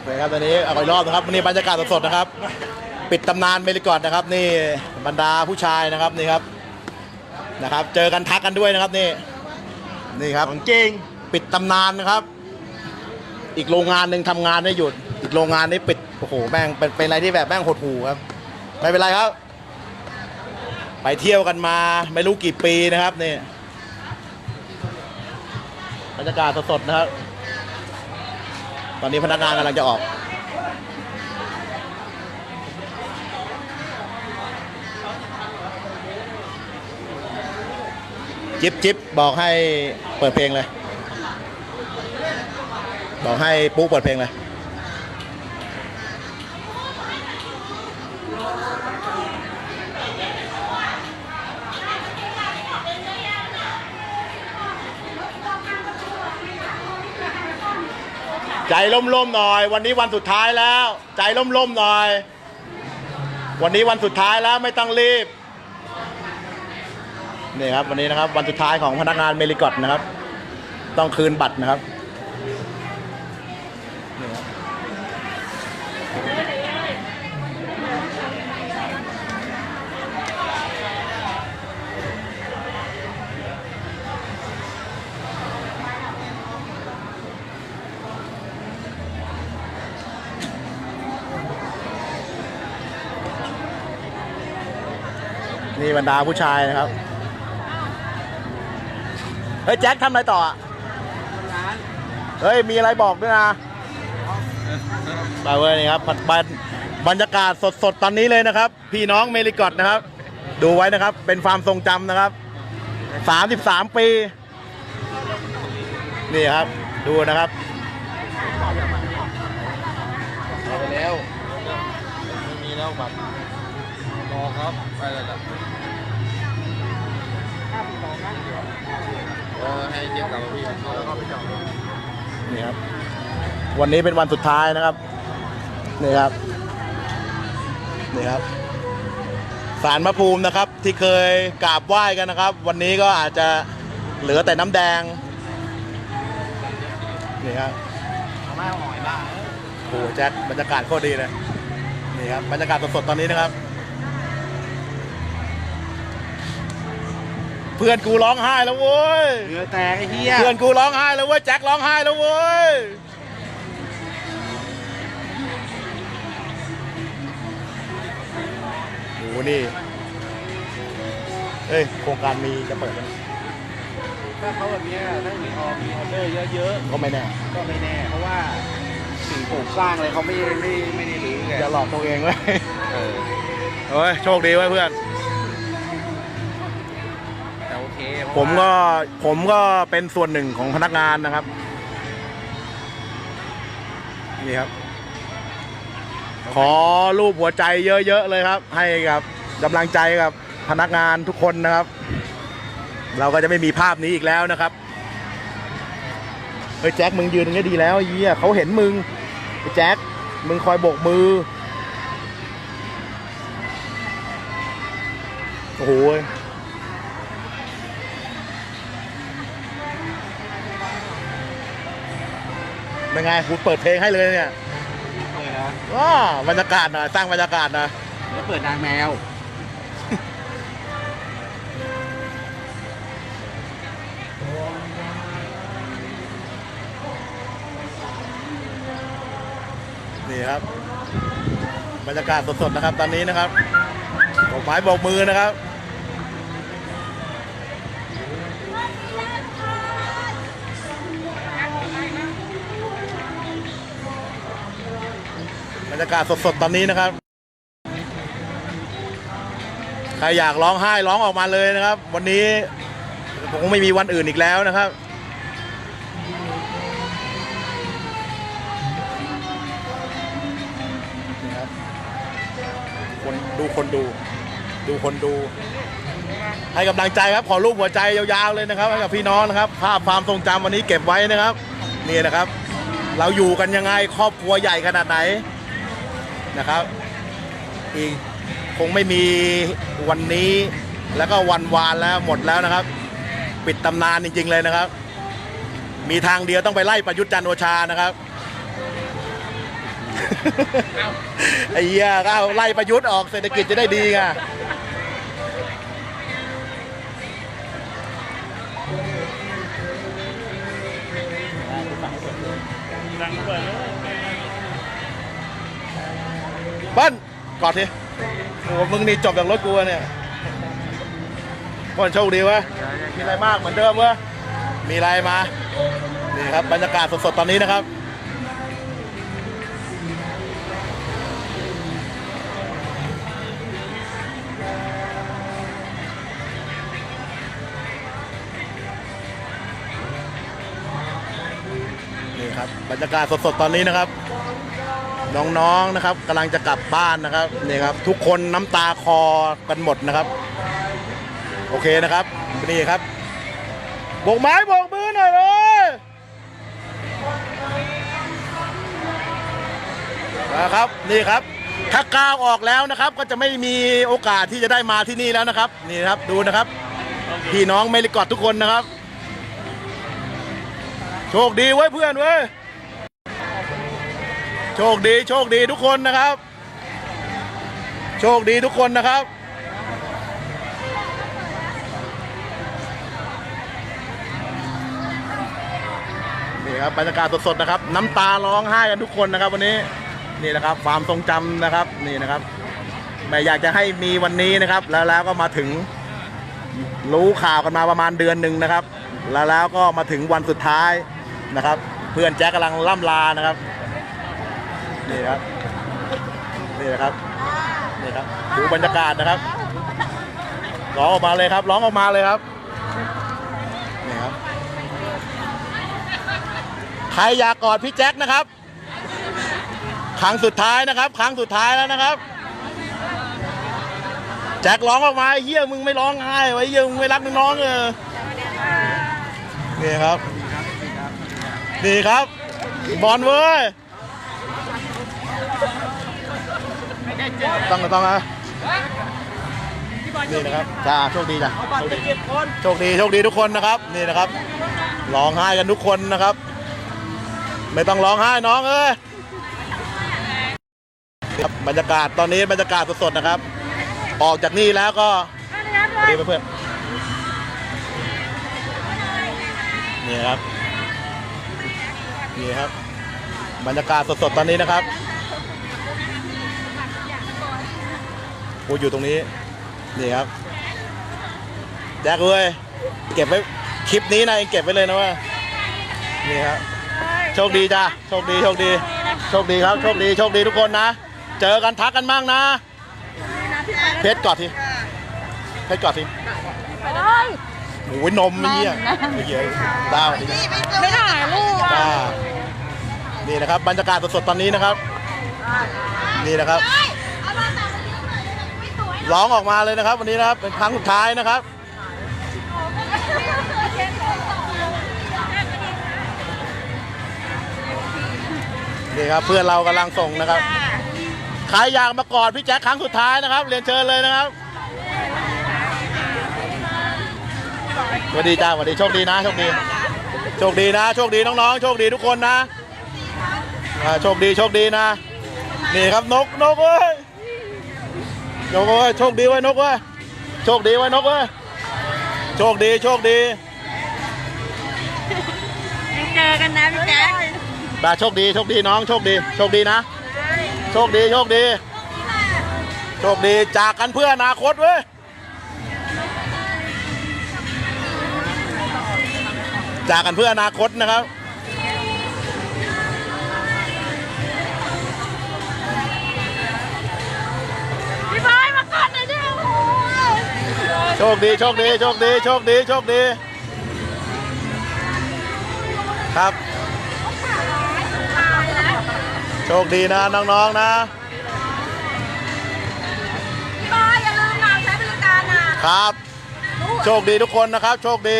โอเคครับตอนนี้เอาอีกรอบนะครับวันนี้บรรยากาศสดๆนะครับ ปิดตำนานเมริกอดนะครับ นี่บรรดาผู้ชายนะครับนี่ครับนะครับ เจอกันทักกันด้วยนะครับนี่นี่ครับของจริงปิดตำนานนะครับ อีกโรงงานหนึ่งทำงานไม่หยุด อีกโรงงานนี้ปิดโอ้โหแม่งเป็นเป็นอะไรที่แบบแม่งหดหูครับไม่เป็นไรครับ ไปเที่ยวกันมาไม่รู้กี่ปีนะครับนี่บรรยากาศสดๆนะครับ ตอนนี้พนักงานกำลังจะออก จิ๊บจิ๊บบอกให้เปิดเพลงเลย บอกให้ปุ๊เปิดเพลงเลย ใจล่มๆหน่อย วันนี้วันสุดท้ายแล้ว ใจล่มๆหน่อย วันนี้วันสุดท้ายแล้วไม่ต้องรีบนี่ครับวันนี้นะครับวันสุดท้ายของพนักงานเมริกอตนะครับ ต้องคืนบัตรนะครับ นี่บรรดาผู้ชายนะครับ เฮ้ยแจ็คทำอะไรต่ออะเฮ้ยมีอะไรบอกด้วยนะไปเว้ยนี่ครับบรรบรรบรรยากาศสดๆตอนนี้เลยนะครับ พี่น้องเมริกอตนะครับ ดูไว้นะครับ เป็นความทรงจำนะครับ33ปี นี่ครับ ดูนะครับไปแล้วไม่มีแล้วบัตรรอครับ ไปเลยล่ะเเทียบกับพี่เขาเข้าไปจองนี่ครับ วันนี้เป็นวันสุดท้ายนะครับ นี่ครับ นี่ครับสารพระภูมินะครับที่เคยกราบไหว้กันนะครับ วันนี้ก็อาจจะเหลือแต่น้ำแดง นี่ครับเอาไม่หอยบ้างโอ้โหแจ็คบรรยากาศโคตรดีเลย นี่ครับบรรยากาศสดๆตอนนี้นะครับ เพื่อนกูร้องไห้แล้วเว้ยเรือแตกไอ้เหี้ยเพื่อนกูร้องไห้แล้วเว้ยแจ็คร้องไห้แล้วเว้ยโอ้โหนี่เอ้ยโครงการมีจะเปิดไหมถ้าเขาแบบนี้ถ้ามีออมีออเดอร์เยอะก็ไม่แน่ ๆ ก็ไม่แน่ เพราะว่าสิ่งปลูกสร้างอะไรเขาไม่ไม่ไม่ได้รู้ไงจะหลอกตัวเองไว้ยเออเฮ้ยโชคดีไว้ยเพื่อน ผมว่าก็ผมก็เป็นส่วนหนึ่งของพนักงานนะครับ นี่ครับ ขอรูปหัวใจเยอะๆเลยครับ ให้กับกำลังใจกับพนักงานทุกคนนะครับ เราก็จะไม่มีภาพนี้อีกแล้วนะครับเฮ้ยแจ็คมึงยืนตรงนี้ดีแล้วไอ้เหี้ยเขาเห็นมึงไอ้แจ็คมึงคอยโบกมือ โอ้โห เป็นไงกูเปิดเพลงให้เลยเนี่ยเลยนะว้าบรรยากาศหนะสร้างบรรยากาศหนะแล้วเปิดนางแมว นี่ครับ บรรยากาศสดๆนะครับ ตอนนี้นะครับโบกไม้โบกมือนะครับ รยากาศสดๆตอนนี้นะครับ ใครอยากร้องไห้ร้องออกมาเลยนะครับ วันนี้คงไม่มีวันอื่นอีกแล้วนะครับครับคนดูคนดู ดูคนดู ให้กำลังใจครับ ขอรูปหัวใจยาวๆเลยนะครับ ให้กับพี่น้องนะครับ ภาพความทรงจำวันนี้เก็บไว้นะครับ นี่นะครับ เราอยู่กันยังไงครอบครัวใหญ่ขนาดไหน นะครับอีกคงไม่มีวันนี้แล้วก็วันวานแล้วหมดแล้วนะครับ ปิดตำนานจริง ๆ เลยนะครับ มีทางเดียวต้องไปไล่ประยุทธ์จันทร์โอชานะครับไอ้เหี้ยก็เอาไล่ประยุทธ์ออกเศรษฐกิจจะได้ดีไงดังเปิด กอดทีโอ้มึงนี่จบจากรถกูเนี่ยเปิ้ลโชคดีวะมีอะไรมากเหมือนเดิมวะมีอะไรมา นี่ครับบรรยากาศสดๆตอนนี้นะครับนี่ครับบรรยากาศสดๆตอนนี้นะครับ น้องๆนะครับกำลังจะกลับบ้านนะครับนี่ครับ ทุกคนน้ำตาคอกันหมดนะครับ โอเคนะครับนี่ครับโบกไม้โบกมือหน่อยเลยนะครับนี่ครับ ถ้าก้าวออกแล้วนะครับ ก็จะไม่มีโอกาสที่จะได้มาที่นี่แล้วนะครับ นี่ครับดูนะครับพี่น้องเมลิกอดทุกคนนะครับ โชคดีไว้เพื่อนเว้ย โชคดีโชคดีทุกคนนะครับ โชคดีทุกคนนะครับ นี่ครับบรรยากาศสดๆนะครับ น้ำตาร้องไห้กันทุกคนนะครับ วันนี้นี่นะครับความทรงจำนะครับนี่นะครับไม่อยากจะให้มีวันนี้นะครับ แล้วแล้วก็มาถึงรู้ข่าวกันมาประมาณเดือนหนึ่งนะครับ แล้วแล้วก็มาถึงวันสุดท้ายนะครับ เพื่อนแจ็คกำลังล่ำลานะครับ นี่ครับ นี่นะครับ นี่ครับ ดูบรรยากาศนะครับ ร้องออกมาเลยครับ ร้องออกมาเลยครับ นี่ครับ ใครอยากกอดพี่แจ็คนะครับ ครั้งสุดท้ายนะครับ ครั้งสุดท้ายแล้วนะครับ แจ็คร้องออกมาเฮียมึงไม่ร้องไห้ไว้เฮียมึงไม่รักน้องๆเออนี่ครับ นี่ครับ บอลเว้ย ต้องต้องนะนี่นะครับจ้าโชคดีจ้ะโชคดีโชคดีทุกคนนะครับ นี่นะครับร้องไห้กันทุกคนนะครับ ไม่ต้องร้องไห้น้องเอ้ยครับบรรยากาศตอนนี้บรรยากาศสดๆนะครับ ออกจากนี่แล้วก็ดีเพื่อนๆนี่ครับนี่ครับ บรรยากาศสดๆตอนนี้นะครับ กูอยู่ตรงนี้ นี่ครับแจ็คเว้ยเก็บไว้คลิปนี้นะเองเก็บไว้เลยนะว่านี่ครับโชคดีจ้าโชคดีโชคดี โชคดีครับโชคดีโชคดีทุกคนนะ เจอกันทักกันบ้างนะ เพชรกอดทีเพชรกอดทีโอ้ยนมนี่อะเยอะดาวไม่ถ่ายรูปจ้านี่นะครับบรรยากาศสดๆตอนนี้นะครับ นี่นะครับ ร้องออกมาเลยนะครับ วันนี้นะครับเป็นครั้งสุดท้ายนะครับนี่ครับเพื่อนเรากำลังส่งนะครับใครอยากมากอดพี่แจ็คครั้งสุดท้ายนะครับ เรียนเชิญเลยนะครับสวัสดีจ้าสวัสดีโชคดีนะโชคดีโชคดีนะโชคดีน้องๆโชคดีทุกคนนะโชคดีโชคดีนะ นี่ครับนกนกเอ้ย นกเอ้ยโชคดีไว้ยนกเอ้ยโชคดีไว้ยนกเอ้ยโชคดีโชคดียังเจอกันนะพี่แจ๊คบาโชคดีโชคดีน้องโชคดีโชคดีนะ โชคดีโชคดีโชคดีจากกันเพื่ออนาคตเว้ยจากกันเพื่ออนาคตนะครับพี่บ โชคดีโชคดีโชคดีโชคดีโชคดี ครับ โชคดีนะน้องๆนะ พี่บอยอย่าลืมมาใช้บริการนะครับ โชคดีทุกคนนะครับ โชคดี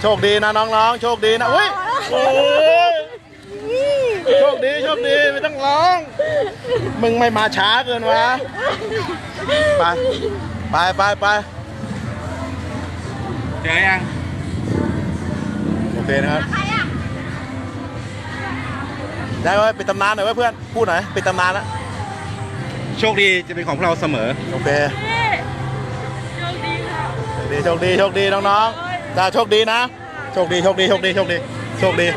โชคดีนะน้องๆ โชคดีนะอุ้ยโอ้ย โชคดีโชคดีไม่ต้องร้อง มึงไม่มาช้าเกินวะ ไป ไปไปไปเจอยัง โอเคนะครับใครอะได้ไว้ปิดตำนานหน่อยไว้เพื่อน พูดหน่อยปิดตำนานละโชคดีจะเป็นของพวกเราเสมอ โอเคโชคดีค่ะ โชคดีโชคดีโชคดีน้องๆจ้าโชคดีนะ โชคดีโชคดีโชคดีโชคดีโชคดี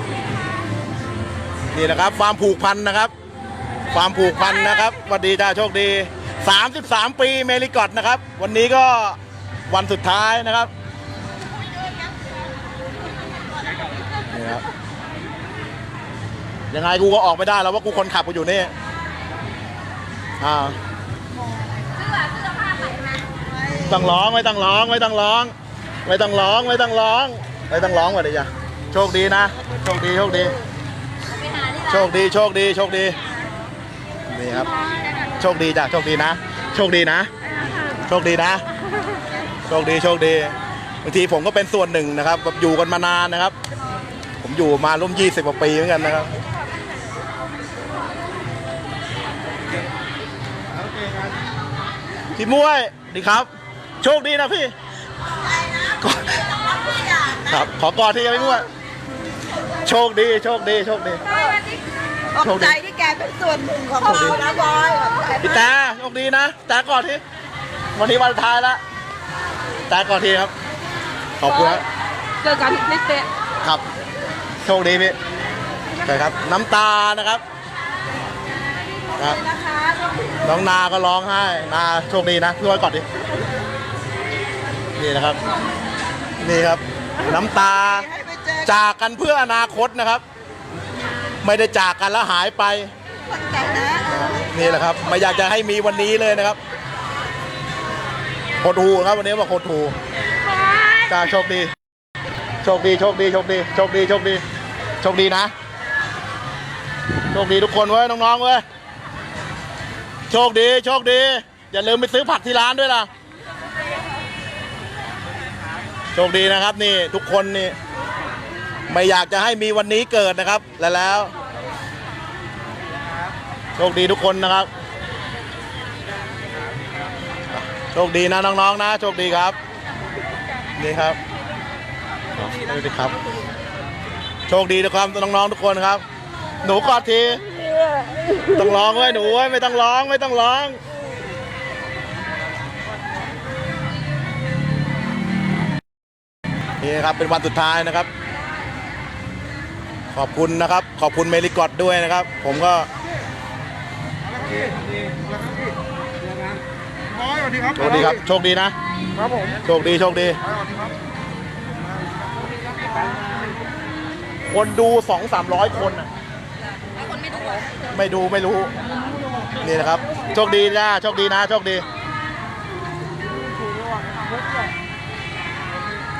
นี่นะครับความผูกพันนะครับ ความผูกพันนะครับสวัสดีจ้าโชคดี 33 ปีเมริกอตนะครับ วันนี้ก็วันสุดท้ายนะครับนี่ครับยังไงกูก็ออกไม่ได้แล้วว่ากูคนขับกูอยู่นี่อ่าต้อเสื้อผ้าใส่ไหมต้องร้องไม่ต้องร้องไม่ต้องร้อง ไม่ต้องร้องไม่ต้องร้องไม่ต้องร้องมาเลยจ้ะโชคดีนะ โชคดีโชคดี โชคดีโชคดีโชคดีนี่ครับ โชคดีจ้ะโชคดีนะ โชคดีนะ โชคดีนะ โชคดีโชคดีบางทีผมก็เป็นส่วนหนึ่งนะครับแบบอยู่กันมานานนะครับ ผมอยู่มาร่วม20กว่าปีเหมือนกันนะครับพี่มุ้ยดีครับ โชคดีนะพี่ครับขอกอดที่ยังไม่มุ้ย โชคดีโชคดีโชคดีสวัสดีค่ะโชคดีใจที่แกเป็นส่วนหนึ่งของเรานะบอยขอบใจพี่มากแต่โชคดีนะแต่ก่อนที่วันนี้วันสุดท้ายแล้วแต่ก่อนทีครับ ขอบคุณครับเจอกันที่ลิสเตะครับ โชคดีพี่ใช่ครับ น้ำตานะครับครับ นะคะโชคดีน้องนาก็ร้องไห้ นาโชคดีนะพี่ไว้ก่อนดิ นี่นะครับ นี่ครับ น้ำตา ให้ไปเจากกันเพื่ออนาคตนะครับ ไม่ได้จากกันแล้วหายไปนี่แหละครับ ไม่อยากจะให้มีวันนี้เลยนะครับโคตรูครับวันนี้บอกโคตรูจ้าโชคดี โชคดีโชคดีโชคดีโชคดีโชคดีโชคดีนะโชคดีทุกคนเว้ยน้องๆเว้ยโชคดีโชคดี อย่าลืมไปซื้อผักที่ร้านด้วยล่ะโชคดีนะครับนี่ทุกคนนี่ ไม่อยากจะให้มีวันนี้เกิดนะครับ และแล้วโชคดีทุกคนนะครับ โชคดีนะน้องๆนะ โชคดีครับนี่ครับโชคดีครับ โชคดีนะครับน้องๆทุกคนครับ หนูกอดที ต้องร้องไว้ยหนูเว้ยไม่ต้องร้องไม่ต้องร้องนี่ครับเป็นวันสุดท้ายนะครับ ขอบคุณนะครับ ขอบคุณเมริกอดด้วยนะครับ ผมก็บอยสวัสดีครับโชคดีครับ โชคดีนะ ครับผม โชคดีโชคดีสวัสดีครับคนดูสองสามร้อยคนน่ะ คนไม่ดูเหรอไม่ดูไม่รู้ นี่นะครับ โชคดีจ้าโชคดีนะ โชคดี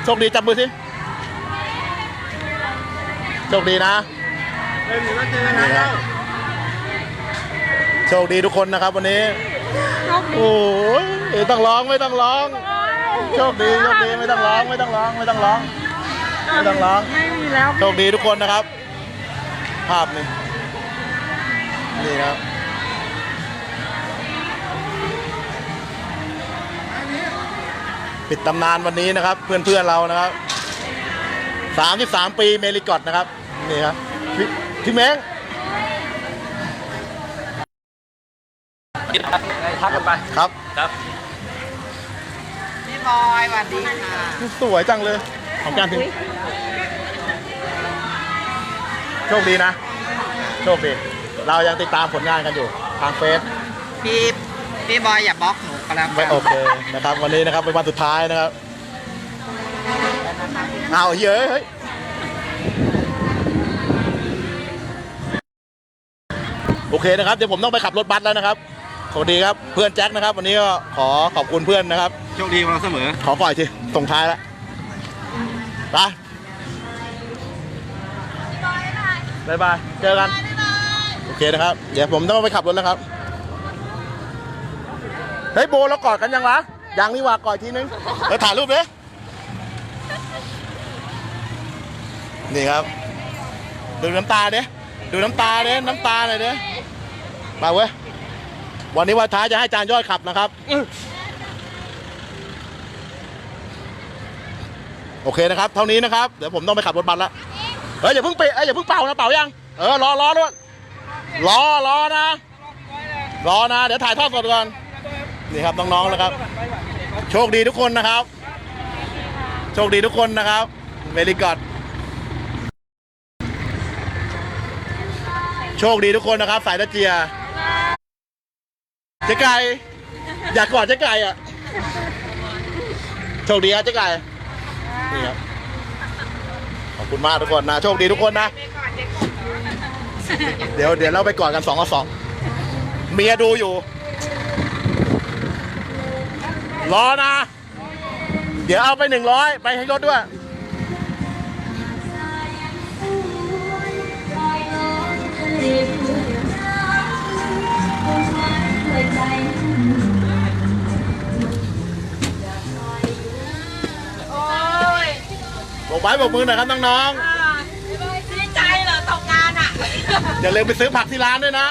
โชคดีจับมือสิ โชคดีนะเล่นอยู่แล้วเจอกันนี่คแล้รับวโชคดีทุกคนนะครับวันนี้ โอ้ยไม่ต้องร้องไม่ต้องร้อง โชคดีโชคดีไม่ต้องร้องไม่ต้องร้องไม่ต้องร้องไม่ต้องร้องไม่มีแล้วโชคดีทุกคนนะครับ ภาพนี้นี่ครับปิดตำนานวันนี้นะครับ เพื่อนๆเรานะครับ 33 ปีเมริกอตนะครับ นี่ครับพี่พี่เม้งทักกันไปครับครับพี่บอยสวัสดีค่ะสวยจังเลยของการถึงโชคดีนะ โชคดี เรายังติดตามผลงานกันอยู่ทางเฟซพี่พี่บอยอย่าบล็อกหนูก็แล้วไม่กันโอเคนะครับ วันนี้นะครับเป็นวันสุดท้ายนะครับเอาเฮ้ยเฮ้ย โอเคนะครับเดี๋ยวผมต้องไปขับรถบัสแล้วนะครับสวัสดีครับเพื่อนแจ็คนะครับ วันนี้ก็ขอขอบคุณเพื่อนนะครับ โชคดีของเราเสมอ ขอปล่อยทีส่งท้ายแล้วไปบายบายเจอกันโอเคนะครับ เดี๋ยวผมต้องไปขับรถแล้วครับเฮ้ยโบเรากอดกันยังวะยังนี่หว่ากอดทีนึงเดี๋ยวถ่ายรูปดินี่ครับ ดูน้ำตาเด้ดูน้ำตาเด้น้ำตาหน่อยเด้ มาเว้ย วันนี้วันท้ายจะให้จานยอดขับนะครับ โอเคนะครับ เท่านี้นะครับ เดี๋ยวผมต้องไปขับรถบัสแล้วเฮ้ยอย่าเพิ่งไปเอ้ยอย่าเพิ่งเป่านะเป่ายัง เออรอรอรถรอรอนะ รอนะ เดี๋ยวถ่ายทอดสดก่อน นี่ครับน้องๆนะครับ โชคดีทุกคนนะครับ โชคดีทุกคนนะครับเมริกอดโชคดีทุกคนนะครับ สายตะเจีย เจ๊ไก่อยากกอดเจ๊ไก่อะโชคดีครับเจ๊ไก่นี่ครับขอบคุณมากทุกคนนะโชคดีทุกคนนะ เดี๋ยวเดี๋ยวเราไปกอดกันสองต่อสองเมียดูอยู่ รอนะ เดี๋ยวเอาไปหนึ่งร้อยไปให้รถด้วยโไว้บอกมือหน่อยครับน้องอ่าดีใจเหรอตกงานอะๆอย่าลืมไปซื้อผักที่ร้านด้วยนะ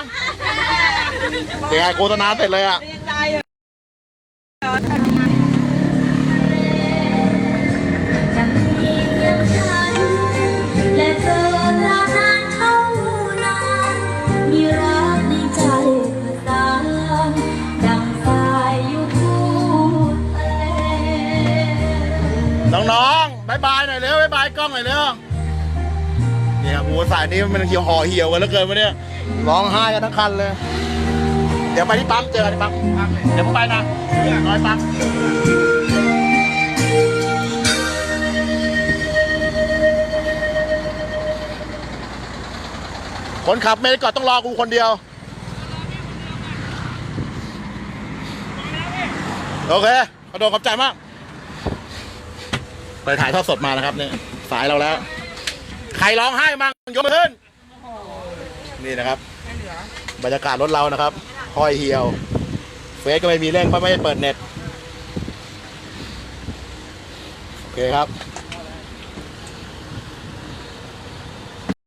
เดี๋ยวไงโฆษณาเสร็จเลยอะ ดีใจเหรอ สายนี้มันเหี่ยวห่อเหี่ยวกันแล้วเกินวะเนี่ยร้องไห้กันทั้งคันเลย เดี๋ยวไปที่ปั๊มเจอกันที่ปั๊มเดี๋ยวผมไปนะน้อยปั๊มคนขับเมย์ก่อนต้องรอกูคนเดียว โอเคขอโดนขอบใจมาก ไปถ่ายทอดสดมานะครับเนี่ย สายเราแล้ว ใครร้องไห้มั่งยกมือขึ้นนี่นะครับ บรรยากาศรถเรานะครับห้อยเหี่ยว เฟซก็ไม่มีเร่งเพราะไม่ได้เปิดเน็ต โอเคครับ